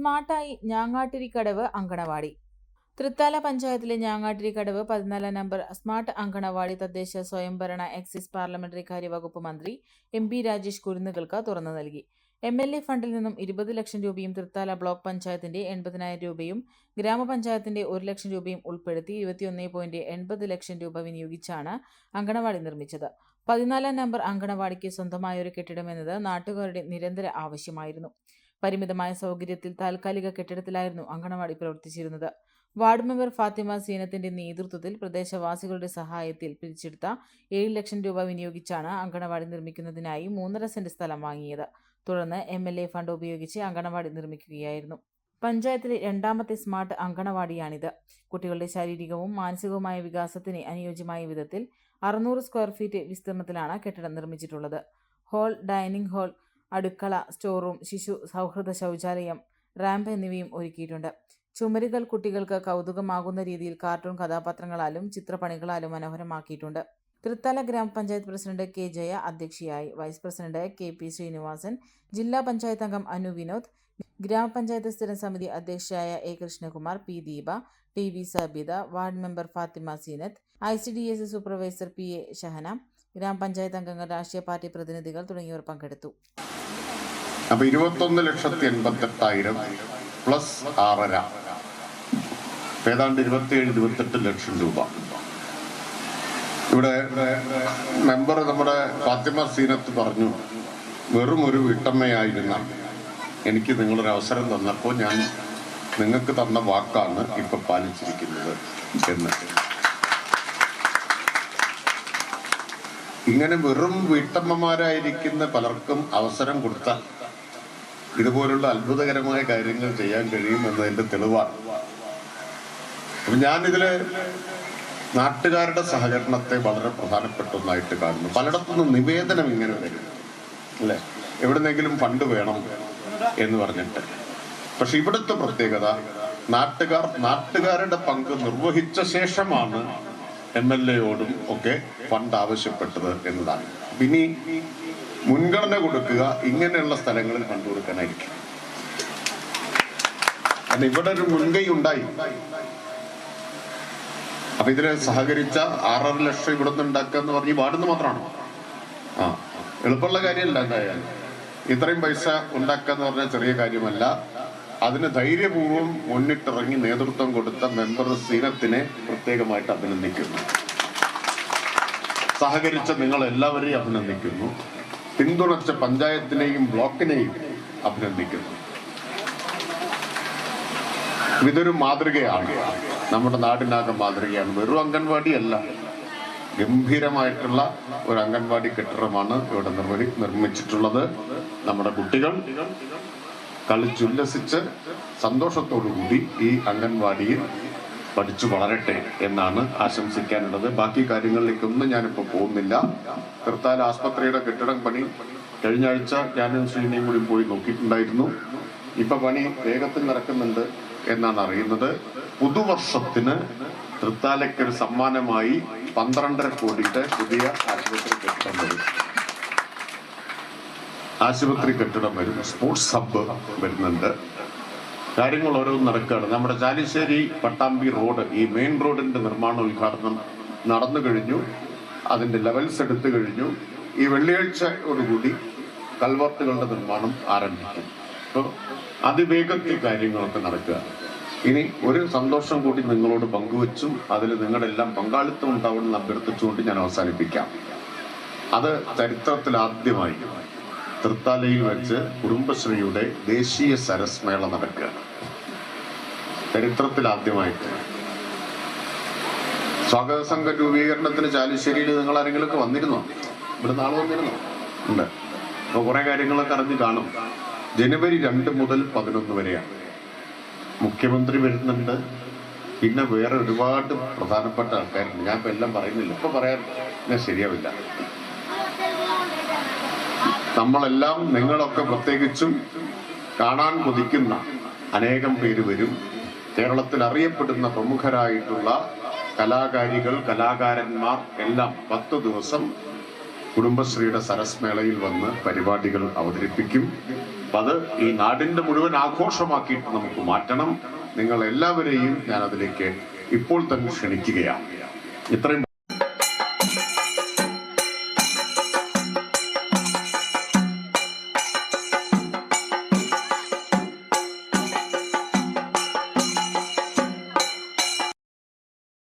സ്മാർട്ടായി ഞാങ്ങാട്ടിരിക്കടവ് അങ്കണവാടി. തൃത്താല പഞ്ചായത്തിലെ ഞാങ്ങാട്ടിരിക്കടവ് പതിനാലാം number smart anganwadi തദ്ദേശ സ്വയംഭരണ എക്സൈസ് പാർലമെന്ററി കാര്യവകുപ്പ് മന്ത്രി എം പി രാജേഷ് കുരുന്നുകൾക്ക് തുറന്നു നൽകി. എം എൽ എ ഫണ്ടിൽ നിന്നും ഇരുപത് ലക്ഷം രൂപയും തൃത്താല ബ്ലോക്ക് പഞ്ചായത്തിന്റെ എൺപതിനായിരം രൂപയും ഗ്രാമപഞ്ചായത്തിന്റെ ഒരു ലക്ഷം രൂപയും ഉൾപ്പെടുത്തി ഇരുപത്തിയൊന്ന് പോയിന്റ് എൺപത് ലക്ഷം രൂപ വിനിയോഗിച്ചാണ് അങ്കണവാടി നിർമ്മിച്ചത്. പതിനാലാം നമ്പർ അങ്കണവാടിക്ക് സ്വന്തമായ ഒരു കെട്ടിടം എന്നത് നാട്ടുകാരുടെ നിരന്തര ആവശ്യമായിരുന്നു. പരിമിതമായ സൗകര്യത്തിൽ താൽക്കാലിക കെട്ടിടത്തിലായിരുന്നു അങ്കണവാടി പ്രവർത്തിച്ചിരുന്നത്. വാർഡ് മെമ്പർ ഫാത്തിമ സീനത്തിന്റെ നേതൃത്വത്തിൽ പ്രദേശവാസികളുടെ സഹായത്തിൽ പിരിച്ചെടുത്ത ഏഴ് ലക്ഷം രൂപ വിനിയോഗിച്ചാണ് അങ്കണവാടി നിർമ്മിക്കുന്നതിനായി മൂന്നര സെന്റ് സ്ഥലം വാങ്ങിയത്. തുടർന്ന് എം എൽ എ ഫണ്ട് ഉപയോഗിച്ച് അങ്കണവാടി നിർമ്മിക്കുകയായിരുന്നു. പഞ്ചായത്തിലെ രണ്ടാമത്തെ സ്മാർട്ട് അങ്കണവാടിയാണിത്. കുട്ടികളുടെ ശാരീരികവും മാനസികവുമായ വികാസത്തിന് അനുയോജ്യമായ വിധത്തിൽ അറുന്നൂറ് സ്ക്വയർ ഫീറ്റ് വിസ്തീർണത്തിലാണ് കെട്ടിടം നിർമ്മിച്ചിട്ടുള്ളത്. ഹാൾ ഡൈനിങ് ഹാൾ അടുക്കള സ്റ്റോർ റൂം ശിശു സൗഹൃദ ശൗചാലയം റാമ്പ് എന്നിവയും ഒരുക്കിയിട്ടുണ്ട്. ചുമരുകൾ കുട്ടികൾക്ക് കൗതുകമാകുന്ന രീതിയിൽ കാർട്ടൂൺ കഥാപാത്രങ്ങളാലും ചിത്രപ്പണികളാലും മനോഹരമാക്കിയിട്ടുണ്ട്. തൃത്തല ഗ്രാമപഞ്ചായത്ത് പ്രസിഡന്റ് കെ ജയ അധ്യക്ഷയായി. Vice president K P Srinivasan ജില്ലാ പഞ്ചായത്ത് അംഗം അനു വിനോദ് ഗ്രാമപഞ്ചായത്ത് സ്ഥിരം സമിതി അധ്യക്ഷയായ A Krishnakumar P Deepa T V Sabitha ward member Fathima Seenath I C D S supervisor P A Shahana ഗ്രാമപഞ്ചായത്ത് അംഗങ്ങൾ രാഷ്ട്രീയ പാർട്ടി പ്രതിനിധികൾ തുടങ്ങിയവർ പങ്കെടുത്തു. അപ്പൊ ഇരുപത്തൊന്ന് ലക്ഷത്തി എൺപത്തെട്ടായിരം പ്ലസ് ആറര. ഏതാണ്ട് ഇരുപത്തിയേഴ് ഇരുപത്തെട്ട് ലക്ഷം രൂപ. ഇവിടെ മെമ്പർ നമ്മുടെ ഫാത്തിമ സീനത്ത് പറഞ്ഞു വെറും ഒരു വീട്ടമ്മയായിരുന്ന എനിക്ക് നിങ്ങളൊരു അവസരം തന്നപ്പോൾ ഞാൻ നിങ്ങൾക്ക് തന്ന വാക്കാണ് ഇപ്പൊ പാലിച്ചിരിക്കുന്നത് എന്ന്. ഇങ്ങനെ വെറും വീട്ടമ്മമാരായിരിക്കുന്ന പലർക്കും അവസരം കൊടുത്താൽ ഇതുപോലുള്ള അത്ഭുതകരമായ കാര്യങ്ങൾ ചെയ്യാൻ കഴിയും എന്നതിന്റെ തെളിവാണ്. അപ്പൊ ഞാനിതിൽ നാട്ടുകാരുടെ സഹകരണത്തെ വളരെ പ്രധാനപ്പെട്ട ഒന്നായിട്ട് കാണുന്നു. പലയിടത്തുനിന്നും നിവേദനം ഇങ്ങനെ വരും. അല്ലെ? എവിടുന്നെങ്കിലും ഫണ്ട് വേണം എന്ന് പറഞ്ഞിട്ട്. പക്ഷെ ഇവിടുത്തെ പ്രത്യേകത നാട്ടുകാർ നാട്ടുകാരുടെ പങ്ക് നിർവഹിച്ച ശേഷമാണ് എം എൽ എയോടും ഒക്കെ ഫണ്ട് ആവശ്യപ്പെട്ടത് എന്നതാണ്. ഇനി മുൻഗണന കൊടുക്കുക ഇങ്ങനെയുള്ള സ്ഥലങ്ങളിൽ കണ്ടുകൊടുക്കാനായിരിക്കും കാരണം ഇവിടെ ഒരു മുൻകൈ ഉണ്ടായി. അപ്പൊ ഇതിന് സഹകരിച്ച ആറര ലക്ഷം ഇവിടെ നിന്ന് ഉണ്ടാക്കുക എന്ന് പറഞ്ഞ് വാർഡിന്ന് മാത്രമാണ്. ആ എളുപ്പമുള്ള കാര്യമല്ല എന്തായാലും. ഇത്രയും പൈസ ഉണ്ടാക്കുക എന്ന് പറഞ്ഞാൽ ചെറിയ കാര്യമല്ല. അതിന് ധൈര്യപൂർവം മുന്നിട്ടിറങ്ങി നേതൃത്വം കൊടുത്ത മെമ്പർ സീനത്തിനെ പ്രത്യേകമായിട്ട് അഭിനന്ദിക്കുന്നു. സഹകരിച്ച നിങ്ങൾ എല്ലാവരെയും അഭിനന്ദിക്കുന്നു. പിന്തുണച്ച പഞ്ചായത്തിനെയും ബ്ലോക്കിനെയും അഭിനന്ദിക്കുന്നു. ഇതൊരു മാതൃകയാണ്. നമ്മുടെ നാടിനാകെ മാതൃകയാണ്. വെറും അംഗൻവാടിയല്ല ഗംഭീരമായിട്ടുള്ള ഒരു അംഗൻവാടി കെട്ടിടമാണ് ഇവിടെ നിർവഹി നിർമ്മിച്ചിട്ടുള്ളത്. നമ്മുടെ കുട്ടികൾ കളിച്ചുല്ലസിച്ച് സന്തോഷത്തോടുകൂടി ഈ അംഗൻവാടിയിൽ പഠിച്ചു വളരട്ടെ എന്നാണ് ആശംസിക്കാനുള്ളത്. ബാക്കി കാര്യങ്ങളിലേക്കൊന്നും ഞാനിപ്പോൾ പോകുന്നില്ല. തൃത്താല ആസ്പത്രിയുടെ കെട്ടിടം പണി കഴിഞ്ഞ ആഴ്ച ഞാനും ശ്രീനിയും കൂടി പോയി നോക്കിയിട്ടുണ്ടായിരുന്നു. ഇപ്പൊ പണി വേഗത്തിൽ നടക്കുന്നുണ്ട് എന്നാണ് അറിയുന്നത്. പുതുവർഷത്തിന് തൃത്താലയ്ക്കൊരു സമ്മാനമായി പന്ത്രണ്ടര കോടിയുടെ പുതിയ ആശുപത്രി കെട്ടിടം വരും. ആശുപത്രി കെട്ടിടം വരും സ്പോർട്സ് ഹബ്ബ് വരുന്നുണ്ട്. കാര്യങ്ങൾ ഓരോന്നും നടക്കുകയാണ്. നമ്മുടെ ചാലിശ്ശേരി പട്ടാമ്പി റോഡ് ഈ മെയിൻ റോഡിന്റെ നിർമ്മാണ ഉദ്ഘാടനം നടന്നു കഴിഞ്ഞു. അതിന്റെ ലെവൽസ് എടുത്തു കഴിഞ്ഞു. ഈ വെള്ളിയാഴ്ചയോടുകൂടി കൽവർട്ടുകളുടെ നിർമ്മാണം ആരംഭിക്കും. അപ്പോൾ അതിവേഗത്തിൽ കാര്യങ്ങളൊക്കെ നടക്കുക. ഇനി ഒരു സന്തോഷം കൂടി നിങ്ങളോട് പങ്കുവച്ചും. അതിൽ നിങ്ങളുടെ എല്ലാം പങ്കാളിത്തം ഉണ്ടാവണമെന്ന് അഭ്യർത്ഥിച്ചുകൊണ്ട് ഞാൻ അവസാനിപ്പിക്കാം. അത് ചരിത്രത്തിൽ ആദ്യമായി. തൃത്താലയിൽ വെച്ച് കുടുംബശ്രീയുടെ ദേശീയ സരസ് മേള നടക്കുകയാണ്. ചരിത്രത്തിൽ ആദ്യമായിട്ട് സ്വാഗത സംഘ രൂപീകരണത്തിന് ചാലിശ്ശേരിയിൽ നിങ്ങൾ ആരെങ്കിലുമൊക്കെ വന്നിരുന്നോ? ഇവിടെ നാളെ വന്നിരുന്നോ? ഉണ്ട്. അപ്പൊ കുറെ കാര്യങ്ങളൊക്കെ അറിഞ്ഞ് കാണും. ജനുവരി രണ്ട് മുതൽ പതിനൊന്ന് വരെയാണ്. മുഖ്യമന്ത്രി വരുന്നുണ്ട്. പിന്നെ വേറെ ഒരുപാട് പ്രധാനപ്പെട്ട ആൾക്കാരുണ്ട്. ഞാൻ ഇപ്പൊ എല്ലാം പറയുന്നില്ല. ഇപ്പൊ പറയാൻ ഞാൻ ശരിയാവില്ല. നമ്മളെല്ലാം നിങ്ങളൊക്കെ പ്രത്യേകിച്ചും കാണാൻ കൊതിക്കുന്ന അനേകം പേര് വരും. കേരളത്തിൽ അറിയപ്പെടുന്ന പ്രമുഖരായിട്ടുള്ള കലാകാരികൾ കലാകാരന്മാർ എല്ലാം പത്ത് ദിവസം കുടുംബശ്രീയുടെ സരസ്മേളയിൽ വന്ന് പരിപാടികൾ അവതരിപ്പിക്കും. അത് ഈ നാടിന്റെ മുഴുവൻ ആഘോഷമാക്കിയിട്ട് നമുക്ക് മാറ്റണം. നിങ്ങൾ എല്ലാവരെയും ഞാൻ അതിലേക്ക് ഇപ്പോൾ തന്നെ ക്ഷണിക്കുകയാണ്. ഇത്രയും